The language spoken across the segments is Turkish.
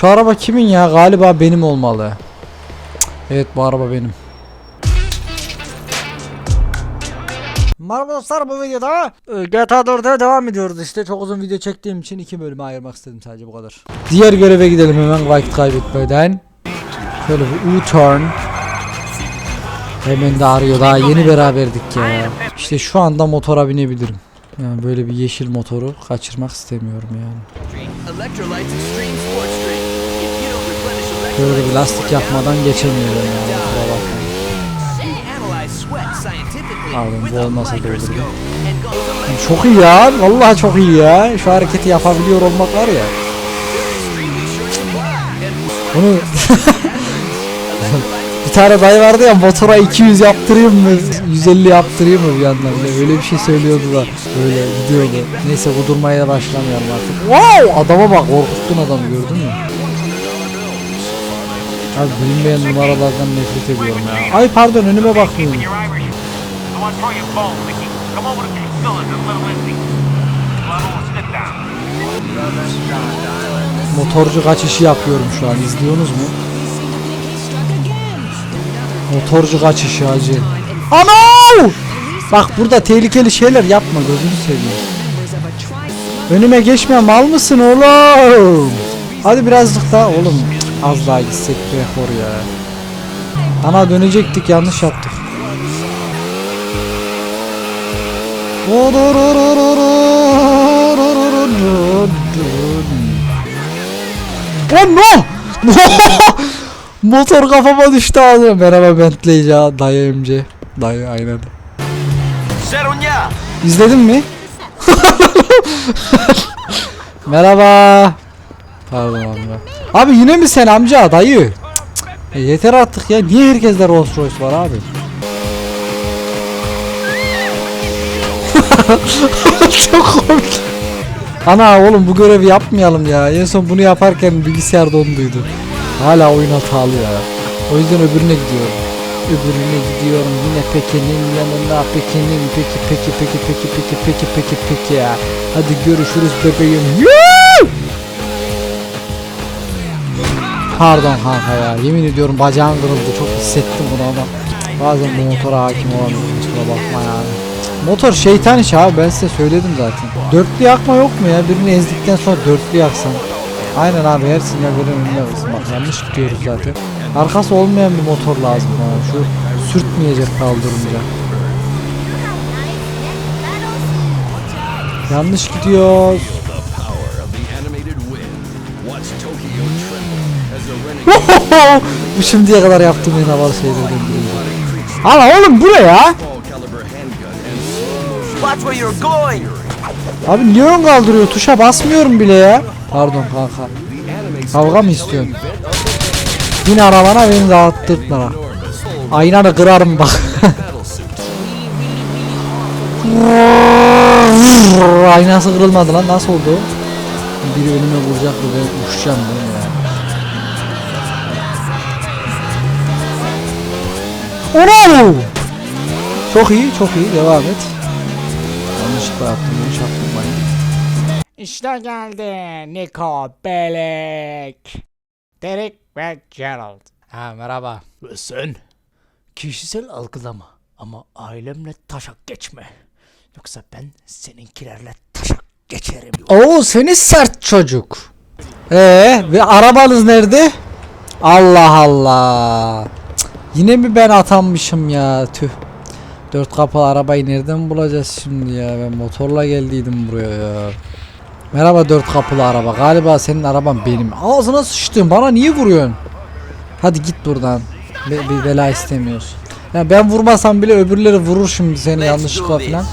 Şu araba kimin ya? Galiba benim olmalı. Evet bu araba benim. Merhaba dostlar bu videoda e, GTA 4'e devam ediyoruz işte çok uzun video çektiğim için iki bölüme ayırmak istedim sadece bu kadar. Diğer göreve gidelim hemen vakit kaybetmeden. Şöyle bir U-turn. Hemen de arıyor daha yeni beraberdik ya. İşte şu anda motora binebilirim. Yani böyle bir yeşil motoru kaçırmak istemiyorum yani. Böyle bir lastik yapmadan geçemiyorum yani. Kusura bakmayın. Pardon, bu olmasa goes Çok iyi ya. Vallahi çok iyi ya. Şu hareketi yapabiliyor olmak var ya. Bunu bir tane dayı vardı ya motora 200 yaptırayım mı 150 yaptırayım mı bir yandan böyle, böyle bir şey söylüyordu da böyle gidiyordu. Neyse kudurmaya başlamayalım artık. Wow adama bak korkuttun adamı gördün mü? Abi bilinmeyen numaralardan nefret ediyorum ya. Ay pardon önüme bakmıyorum. Motorcu kaçışı yapıyorum şu an. İzliyorsunuz mu? Motorcu kaçışı hacı. Ana! Bak burada tehlikeli şeyler yapma gözünü seveyim. Önüme geçme mal mısın oğlum? Hadi birazcık daha oğlum. Az daha gitsek rekor ya. Ana dönecektik yanlış yaptık. Oh no! Motor kafama düştü abi. Merhaba Bentley ya. Dayı MC. Dayı aynen. İzledin mi? Merhaba. Pardon amca. Abi yine mi sen amca dayı? Cık, cık. E yeter artık ya. Niye herkeste Rolls Royce var abi? Çok komik. Ana oğlum bu görevi yapmayalım ya. En son bunu yaparken bilgisayar donduydu. Hala oyun hatalı ya. O yüzden öbürüne gidiyorum. Öbürüne gidiyorum yine Pekin'in yanına Pekin'in peki peki peki peki peki peki peki peki ya. Hadi görüşürüz bebeğim. Yuuu! Pardon kanka ya. Yemin ediyorum bacağım kırıldı. Çok hissettim bunu ama bazen bu motora hakim olamıyorum. Kusura bakma yani. Motor şeytan işi abi ben size söyledim zaten. Dörtlü yakma yok mu ya? Birini ezdikten sonra dörtlü yaksan. Aynen abi her sinyal veren önüne kızım. Bak yanlış gidiyoruz zaten. Arkası olmayan bir motor lazım bana. Şu sürtmeyecek kaldırınca. Yanlış gidiyoruz. Bu şimdiye kadar yaptığım en havalı şeylerden biri. Ana oğlum bu ne ya? Abi niye ön kaldırıyor? Tuşa basmıyorum bile ya. Pardon kanka. Kavga mı istiyorsun? Bin arabana beni dağıttırtma. Aynanı kırarım bak. Aynası kırılmadı lan nasıl oldu? Biri önüme vuracak ben uçacağım mi ya? Ono! Çok iyi, çok iyi. Devam et. Yanlışlıkla yaptım, bunu çaktırmayın. İşte geldi Nico Bellic. Derek ve Gerald. Ha merhaba. Ve sen kişisel algılama ama ailemle taşak geçme. Yoksa ben seninkilerle taşak geçerim. Oo seni sert çocuk. Ee ve arabanız nerede? Allah Allah. Yine mi ben atanmışım ya tüh. Dört kapılı arabayı nereden bulacağız şimdi ya? Ben motorla geldiydim buraya ya. Merhaba dört kapılı araba. Galiba senin araban benim. Ağzına sıçtın. Bana niye vuruyorsun? Hadi git buradan. Be- bir bela istemiyorsun. Ya ben vurmasam bile öbürleri vurur şimdi seni yanlışlıkla falan.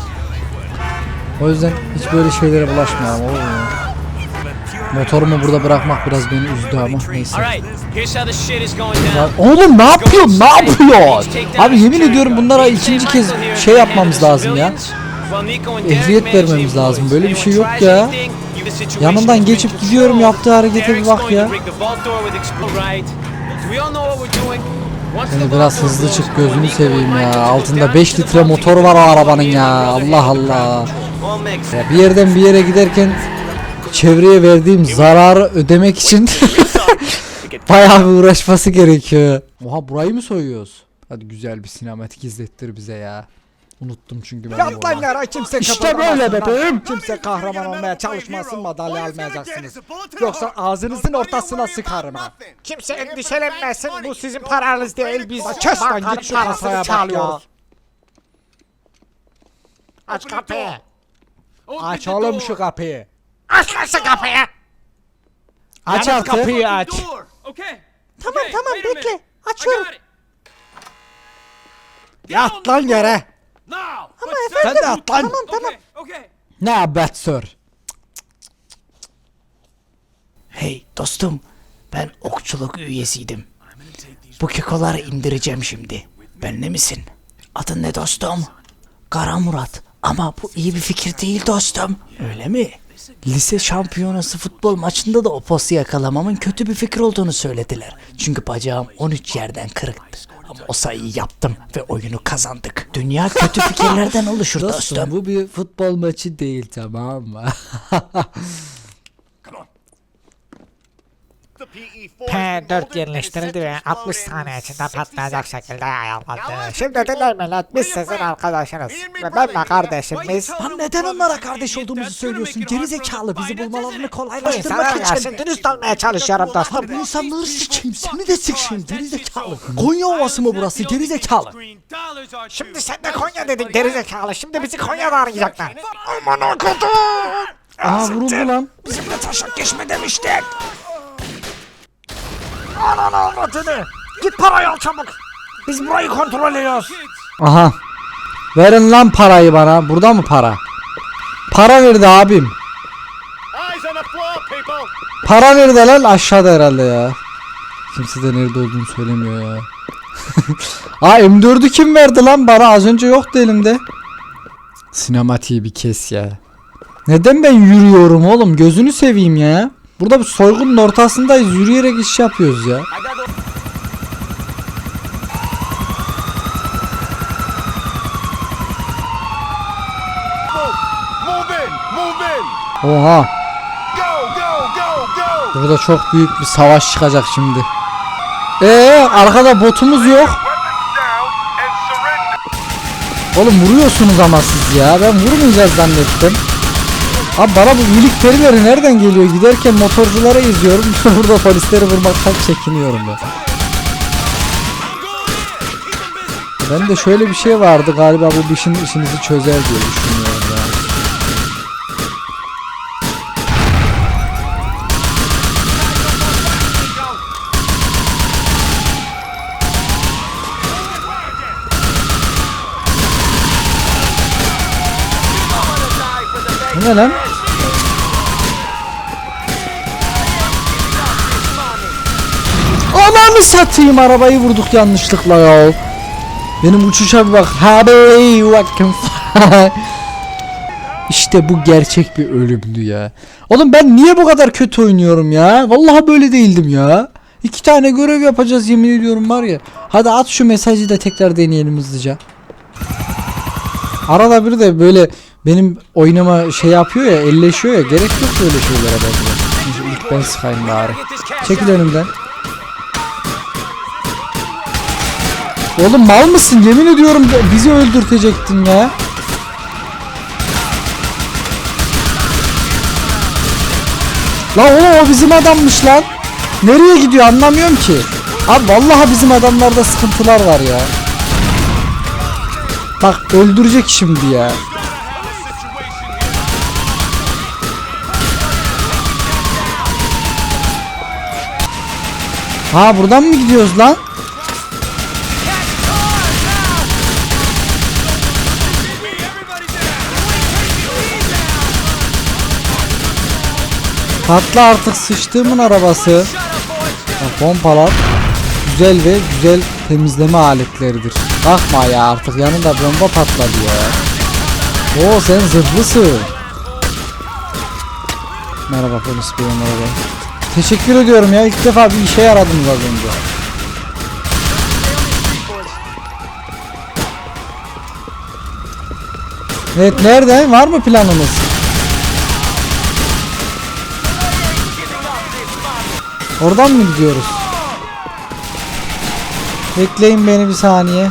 O yüzden hiç böyle şeylere bulaşmayalım olur mu? Motorumu burada bırakmak biraz beni üzdü ama neyse. Ya oğlum ne yapıyorsun? Ne yapıyorsun? Abi yemin ediyorum bunlara ikinci kez şey yapmamız lazım ya. Ehliyet vermemiz lazım. Böyle bir şey yok ya. Yanından geçip gidiyorum yaptığı harekete bir bak ya. Yani biraz hızlı çık gözünü seveyim ya. Altında 5 litre motor var o arabanın ya. Allah Allah. Ya bir yerden bir yere giderken çevreye verdiğim zararı ödemek için bayağı bir uğraşması gerekiyor. Oha burayı mı soyuyoruz? Hadi güzel bir sinematik izlettir bize ya. Unuttum çünkü ben. Yatlaylara kimse İşte böyle bebeğim. Kimse kahraman olmaya çalışmasın madalya almayacaksınız. Yoksa ağzınızın ortasına sıkarım ha. Kimse endişelenmesin bu sizin paranız değil biz Kes lan git şu kasaya bak ya. çalıyoruz. Aç kapıyı. Açalım şu kapıyı. Aç lan şu kapıyı. Aç Yalnız artık. kapıyı aç. Tamam tamam bekle. Açıyorum. Yat lan yere. Ama Sen de at lan. Tamam tamam. Ne haber sir? Hey dostum ben okçuluk üyesiydim. Bu kekoları indireceğim şimdi. Benle misin? Adın ne dostum? Kara Murat. Ama bu iyi bir fikir değil dostum. Öyle mi? Lise şampiyonası futbol maçında da o postu yakalamamın kötü bir fikir olduğunu söylediler. Çünkü bacağım 13 yerden kırıktı. Ama o sayıyı yaptım ve oyunu kazandık. Dünya kötü fikirlerden oluşur Dostum dostum. bu bir futbol maçı değil tamam mı? P4 yerleştirildi ve 60 saniye içinde patlayacak şekilde ayarlandı. Şimdi dinleyin millet biz sizin arkadaşınız. Ve ben ve kardeşimiz. Lan neden onlara kardeş olduğumuzu söylüyorsun? Geri zekalı bizi bulmalarını Bu kolaylaştırmak için. gelsin dürüst olmaya çalışıyorum dostum. Bu insanları sıçayım seni de sıçayım geri zekalı. Konya Ovası mı burası geri zekalı? Şimdi sen de Konya dedin gerizekalı. Şimdi bizi Konya'da arayacaklar. Aa vuruldu lan. Bizimle taşak geçme demiştik. Ananı avradını. Git parayı al çabuk. Biz burayı kontrol ediyoruz. Aha. Verin lan parayı bana. Burada mı para? Para verdi abim. Para verdi lan aşağıda herhalde ya. Kimse de nerede olduğunu söylemiyor ya. Aa M4'ü kim verdi lan bana? Az önce yoktu elimde. Sinematiği bir kes ya. Neden ben yürüyorum oğlum? Gözünü seveyim ya. Burada bir soygunun ortasındayız. Yürüyerek iş yapıyoruz ya. Oha. Burada çok büyük bir savaş çıkacak şimdi. Ee arkada botumuz yok. Oğlum vuruyorsunuz ama siz ya. Ben vurmayacağız zannettim. Abi bana bu milik perileri nereden geliyor? Giderken motorculara izliyorum. Burada polisleri vurmaktan çekiniyorum ben. Ben de şöyle bir şey vardı galiba bu işin işinizi çözer diye düşünüyorum ne lan? Ananı satayım arabayı vurduk yanlışlıkla ya. Benim uçuşa bir bak. Hey, what can fly. İşte bu gerçek bir ölümdü ya. Oğlum ben niye bu kadar kötü oynuyorum ya? Vallahi böyle değildim ya. İki tane görev yapacağız yemin ediyorum var ya. Hadi at şu mesajı da tekrar deneyelim hızlıca. Arada bir de böyle benim oynama şey yapıyor ya elleşiyor ya gerek yok böyle şeylere bence. İlk ben sıkayım bari. Çekil önümden. Oğlum mal mısın? Yemin ediyorum bizi öldürtecektin ya. Lan oğlum o bizim adammış lan. Nereye gidiyor anlamıyorum ki. Abi vallahi bizim adamlarda sıkıntılar var ya. Bak öldürecek şimdi ya. Ha buradan mı gidiyoruz lan? Patla artık sıçtığımın arabası. Pompalar güzel ve güzel temizleme aletleridir. Bakma ya artık yanında bomba patladı ya. Oo sen zırhlısın. Merhaba polis bey merhaba. Teşekkür ediyorum ya ilk defa bir işe yaradınız az önce. Evet nerede? Var mı planımız? Oradan mı gidiyoruz? Bekleyin beni bir saniye.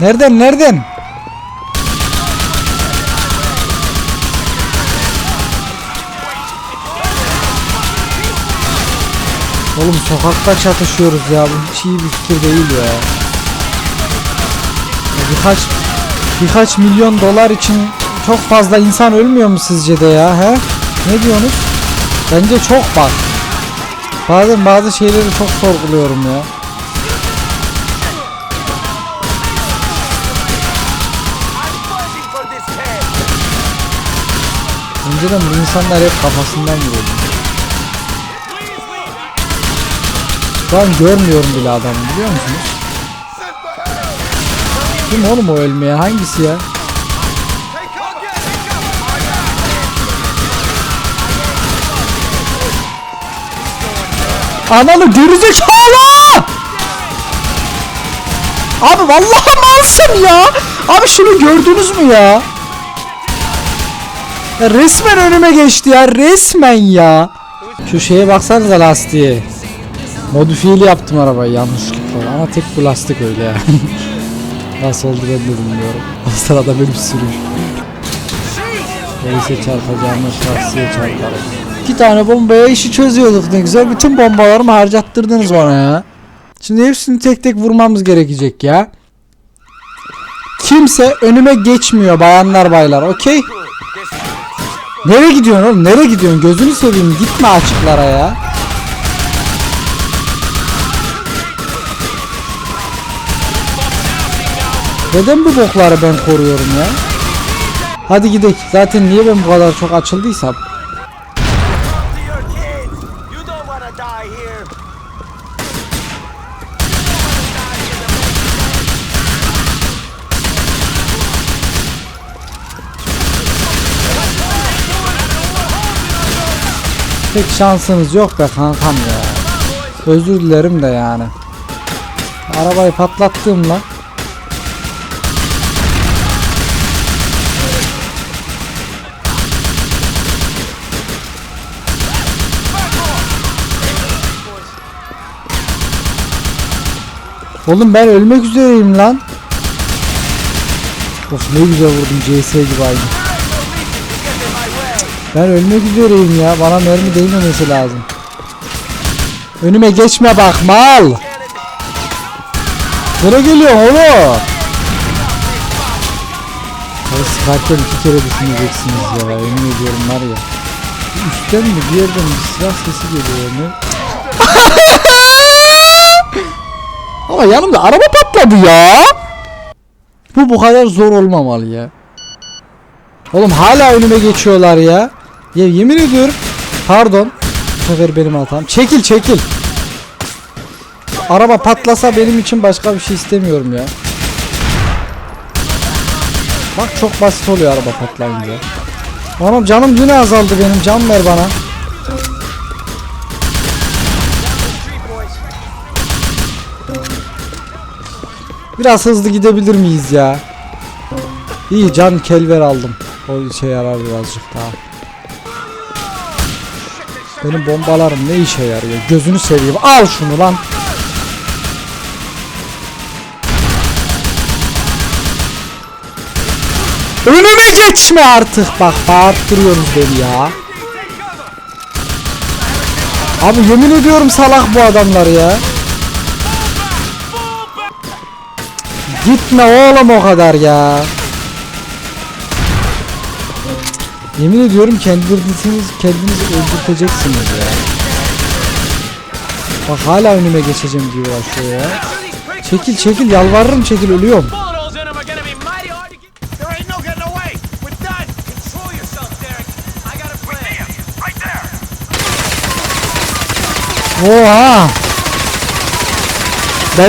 Nereden nereden? Oğlum sokakta çatışıyoruz ya. Bu hiç iyi bir fikir değil ya. Birkaç birkaç milyon dolar için çok fazla insan ölmüyor mu sizce de ya he? Ne diyorsunuz? Bence çok bak. Bazen bazı şeyleri çok sorguluyorum ya. Önceden bu insanlar hep kafasından vuruyordu. Şu an görmüyorum bile adamı biliyor musunuz? Kim oğlum o ölmeye hangisi ya? Ananı gerizekalı! Abi vallahi malsın ya. Abi şunu gördünüz mü ya? ya resmen önüme geçti ya. Resmen ya. Şu şeye baksanıza lastiğe. Modifiyeli yaptım arabayı yanlışlıkla ama tek bu lastik öyle ya. Nasıl oldu ben de bilmiyorum. O sırada benim sürüş. Polise çarpacağıma şahsiye çarparım. İki tane bombaya işi çözüyorduk ne güzel. Bütün bombalarımı harcattırdınız bana ya. Şimdi hepsini tek tek vurmamız gerekecek ya. Kimse önüme geçmiyor bayanlar baylar okey? Nereye gidiyorsun oğlum? Nereye gidiyorsun? Gözünü seveyim gitme açıklara ya. Neden bu bokları ben koruyorum ya? Hadi gidelim. Zaten niye ben bu kadar çok açıldıysam. Pek şansınız yok be kankam ya. Özür dilerim de yani. Arabayı patlattığımla Oğlum ben ölmek üzereyim lan. Of ne güzel vurdum CS gibi aynı. Ben ölmek üzereyim ya. Bana mermi değmemesi lazım. Önüme geçme bak mal. Nereye geliyorsun oğlum? Sıkarken iki kere düşüneceksiniz ya. Emin ediyorum var ya. Üstten mi bir yerden bir silah sesi geliyor ne? Ama yanımda araba patladı ya. Bu bu kadar zor olmamalı ya. Oğlum hala önüme geçiyorlar ya. Ya yemin ediyorum. Pardon. Bu sefer benim hatam. Çekil çekil. Araba patlasa benim için başka bir şey istemiyorum ya. Bak çok basit oluyor araba patlayınca. Oğlum canım yine azaldı benim. Can ver bana. Biraz hızlı gidebilir miyiz ya? İyi can kelver aldım. O işe yarar birazcık daha. Benim bombalarım ne işe yarıyor? Gözünü seveyim. Al şunu lan. Önüme geçme artık. Bak bağırttırıyorsunuz beni ya. Abi yemin ediyorum salak bu adamlar ya. Gitme oğlum o kadar ya. Yemin ediyorum kendiniz kendinizi öldürteceksiniz ya. Bak hala önüme geçeceğim diye uğraşıyor ya. Çekil çekil yalvarırım çekil ölüyorum. Bullet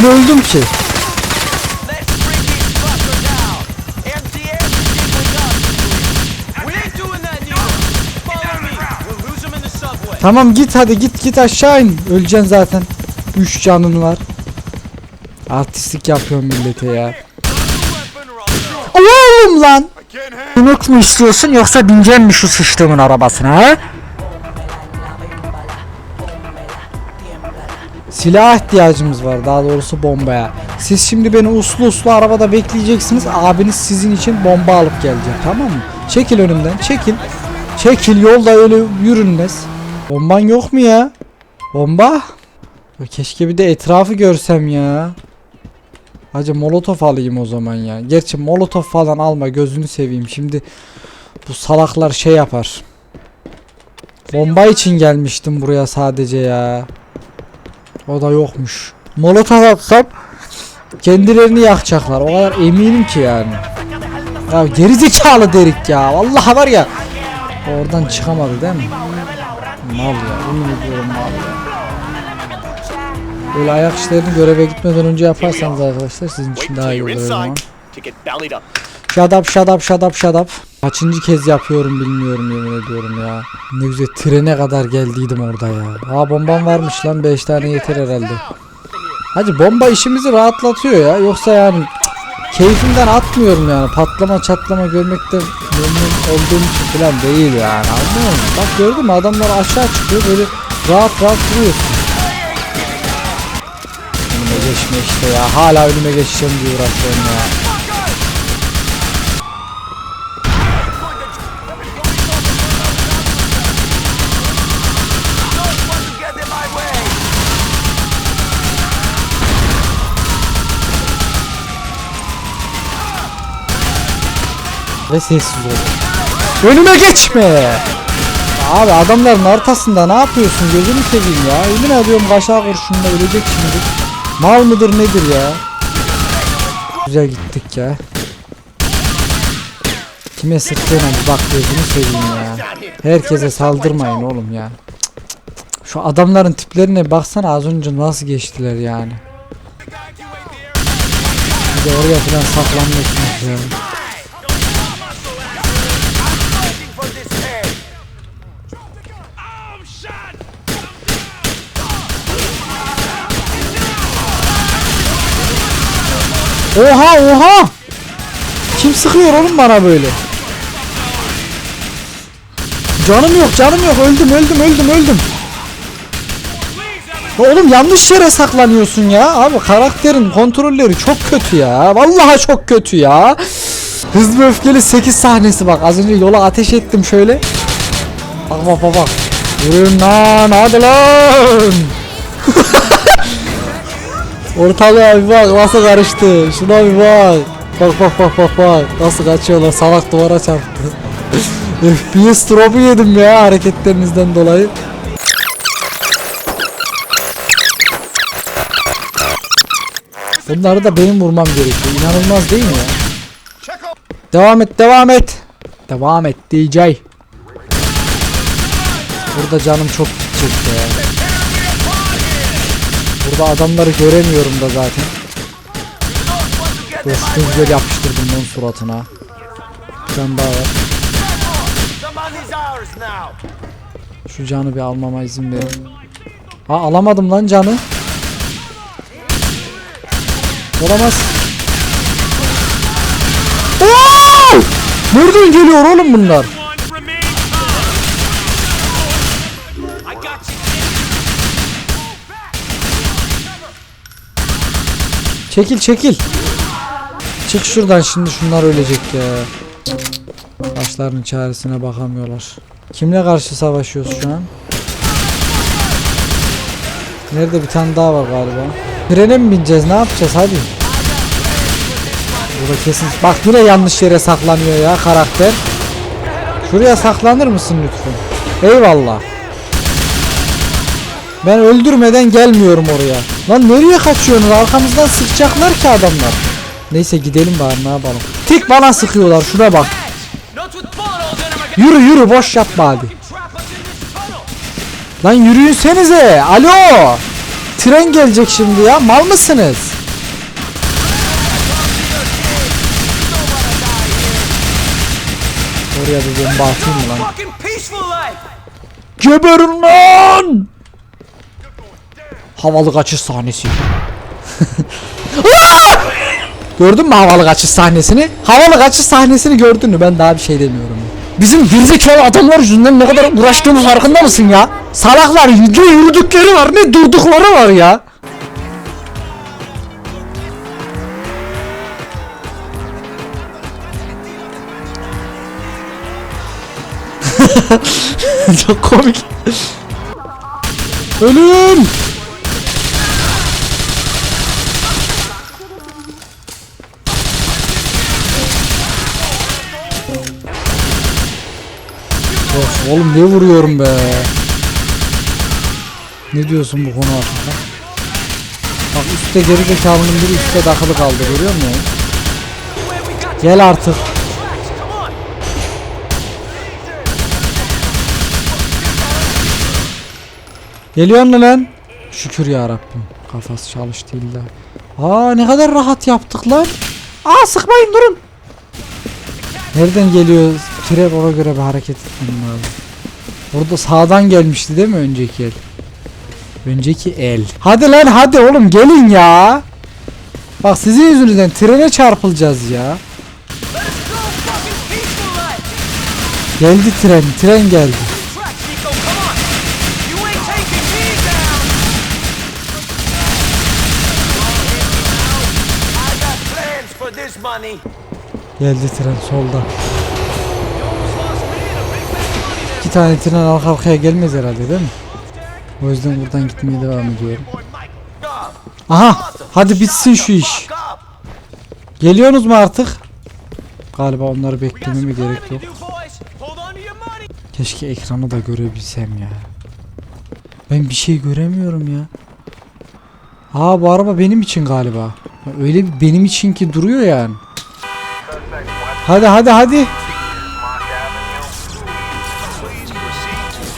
holes in them Tamam git hadi git git aşağı in. Öleceksin zaten. 3 canın var. Artistlik yapıyorum millete ya. Oğlum lan. Unut mu istiyorsun yoksa bineceğim mi şu sıçtığımın arabasına ha? Silah ihtiyacımız var daha doğrusu bombaya. Siz şimdi beni uslu uslu arabada bekleyeceksiniz. Abiniz sizin için bomba alıp gelecek tamam mı? Çekil önümden çekil. Çekil yolda öyle yürünmez. Bomban yok mu ya? Bomba? Keşke bir de etrafı görsem ya. Hacı molotof alayım o zaman ya. Gerçi molotof falan alma gözünü seveyim. Şimdi bu salaklar şey yapar. Bomba için gelmiştim buraya sadece ya. O da yokmuş. Molotof atsam kendilerini yakacaklar. O kadar eminim ki yani. Ya gerizekalı derik ya. Vallahi var ya. Oradan çıkamadı değil mi? Mal ya. Yemin ediyorum mal ya. Böyle ayak işlerini göreve gitmeden önce yaparsanız arkadaşlar sizin için daha iyi olur o zaman. Shut up shut up shut up shut up. Kaçıncı kez yapıyorum bilmiyorum yemin ediyorum ya. Ne güzel trene kadar geldiydim orada ya. Aa bombam varmış lan 5 tane yeter herhalde. Hacı bomba işimizi rahatlatıyor ya. Yoksa yani keyfimden atmıyorum yani. Patlama çatlama görmekten memnun olduğum için falan değil yani. Anlıyor musun? Bak gördün mü adamlar aşağı çıkıyor böyle rahat rahat duruyorsun. Önüme geçme işte ya. Hala önüme geçeceğim diye uğraşıyorum ya. Ve sessiz ol. Önüme geçme. Abi adamların ortasında ne yapıyorsun gözünü seveyim ya. Yemin ediyorum kaşağı kurşunla ölecek şimdi. Mal mıdır nedir ya? Güzel gittik ya. Kime sıktığına bak gözünü seveyim ya. Herkese saldırmayın oğlum ya. Şu adamların tiplerine baksana az önce nasıl geçtiler yani. Bir de oraya falan saklanmışsınız ya. Oha oha! Kim sıkıyor oğlum bana böyle? Canım yok canım yok öldüm öldüm öldüm öldüm. Oğlum yanlış yere saklanıyorsun ya. Abi karakterin kontrolleri çok kötü ya. Vallahi çok kötü ya. Hızlı ve öfkeli 8 sahnesi bak. Az önce yola ateş ettim şöyle. Bak bak bak bak. Yürüyün lan hadi lan. Ortalığa bir bak nasıl karıştı. Şuna bir bak. Bak bak bak bak bak. Nasıl kaçıyorlar. Salak duvara çarptı. FPS drop'u yedim ya hareketlerinizden dolayı. Bunları da benim vurmam gerekiyor. İnanılmaz değil mi ya? Devam et, devam et. Devam et DJ. Burada canım çok gidecek ya. Burada adamları göremiyorum da zaten. Dostum güzel yapıştırdım onun suratına. Bir daha var. Şu canı bir almama izin verin. Ha alamadım lan canı. Olamaz. Oo! Nereden geliyor oğlum bunlar? Çekil çekil. Çık şuradan şimdi şunlar ölecek ya. Başlarının çaresine bakamıyorlar. Kimle karşı savaşıyoruz şu an? Nerede bir tane daha var galiba. Trene mi bineceğiz ne yapacağız hadi. Burada kesin. Bak yine yanlış yere saklanıyor ya karakter. Şuraya saklanır mısın lütfen? Eyvallah. Ben öldürmeden gelmiyorum oraya. Lan nereye kaçıyorsunuz? Arkamızdan sıkacaklar ki adamlar. Neyse gidelim bari ne yapalım. Tek bana sıkıyorlar şuna bak. Yürü yürü boş yapma tunnel! Lan yürüyünsenize. Alo. Tren gelecek şimdi ya. Mal mısınız? Oraya bir bomba atayım mı lan? Geberin lan! Havalı kaçış sahnesi. Gördün mü havalı kaçış sahnesini? Havalı kaçış sahnesini gördün mü? Ben daha bir şey demiyorum. Bizim gerizekalı adamlar yüzünden ne kadar uğraştığımı farkında mısın ya? Salaklar ne yürüdükleri var ne durdukları var ya. Çok komik. Ölüm. Of oğlum ne vuruyorum be. Ne diyorsun bu konu hakkında? Bak üstte geri zekalının biri üstte takılı kaldı görüyor musun? Gel artık. Geliyor mu lan? Şükür ya Rabbim. Kafası çalıştı illa. Aa ne kadar rahat yaptık lan. Aa sıkmayın durun. Nereden geliyor? Tren ona göre bir hareket etmem lazım. Orada sağdan gelmişti değil mi önceki el? Önceki el. Hadi lan hadi oğlum gelin ya. Bak sizin yüzünüzden trene çarpılacağız ya. Geldi tren, tren geldi. Track, Nico, come on! You ain't taking me down! I got plans for this money. Geldi tren solda. İki tane tren arka arkaya gelmez herhalde değil mi? O yüzden buradan gitmeye devam ediyorum. Aha hadi bitsin şu iş. Geliyorsunuz mu artık? Galiba onları beklememe gerek yok. Keşke ekranı da görebilsem ya. Ben bir şey göremiyorum ya. Aa bu araba benim için galiba. Öyle benim için ki duruyor yani. Hadi hadi hadi.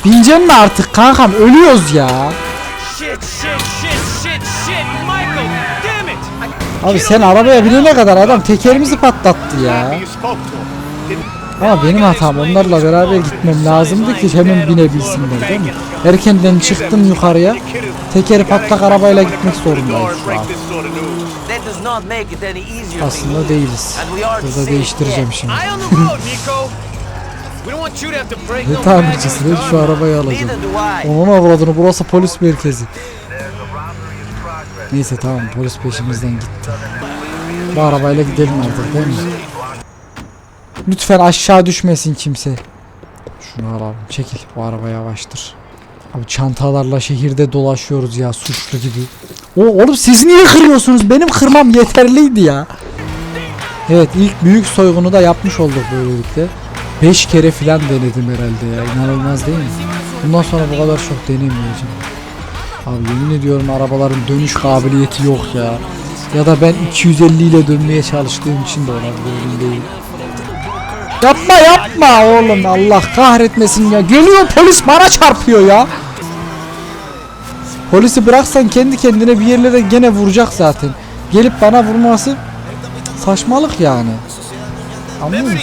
Bineceğim mi artık kankam ölüyoruz ya. Shit, shit, shit, shit, shit, Michael! Damn it! I Abi sen arabaya binene kadar adam tekerimizi patlattı ya. Ama benim hatam onlarla beraber gitmem lazımdı ki hemen binebilsinler değil mi? Erkenden çıktım yukarıya. Tekeri patlak arabayla gitmek zorundayız şu an. Aslında değiliz. Burada değiştireceğim şimdi. Ne tamircisi ben şu arabayı alacağım. Neither do I. Onun avradını burası polis merkezi. Neyse tamam polis peşimizden gitti. Bu arabayla gidelim artık değil mi? Lütfen aşağı düşmesin kimse. Şunu alalım çekil bu araba yavaştır. Abi çantalarla şehirde dolaşıyoruz ya suçlu gibi. O oğlum siz niye kırıyorsunuz? Benim kırmam yeterliydi ya. Evet ilk büyük soygunu da yapmış olduk böylelikle. 5 kere filan denedim herhalde ya. İnanılmaz değil mi? Bundan sonra bu kadar çok denemeyeceğim. Abi yemin ediyorum arabaların dönüş kabiliyeti yok ya. Ya da ben 250 ile dönmeye çalıştığım için de olabilir değil. Yapma yapma oğlum Allah kahretmesin ya. Geliyor polis bana çarpıyor ya. Polisi bıraksan kendi kendine bir yerlere gene vuracak zaten. Gelip bana vurması saçmalık yani. Anlıyor musun?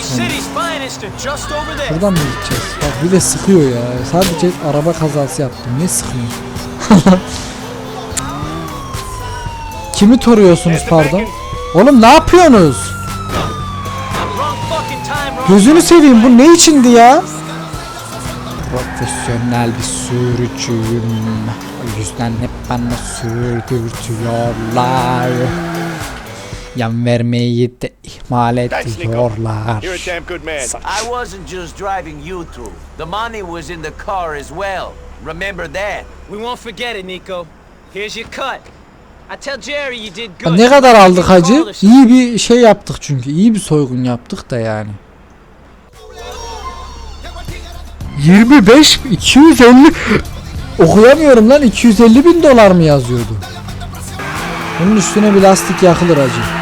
Buradan mı gideceğiz? Bak bir de sıkıyor ya. Sadece araba kazası yaptım. Ne sıkıyor? Kimi toruyorsunuz pardon? Oğlum ne yapıyorsunuz? Gözünü seveyim bu ne içindi ya? Profesyonel bir sürücüyüm. O yüzden hep bana sürdürtüyorlar. Yan vermeyi de ihmal ediyorlar. damn good man. I wasn't just driving you two. The money was in the car as well. Remember that. We won't forget it, Nico. Here's your cut. I tell Jerry you did good. Ne kadar aldık hacı? İyi bir şey yaptık çünkü. iyi bir soygun yaptık da yani. 25 250 okuyamıyorum lan 250 bin dolar mı yazıyordu? Bunun üstüne bir lastik yakılır hacı.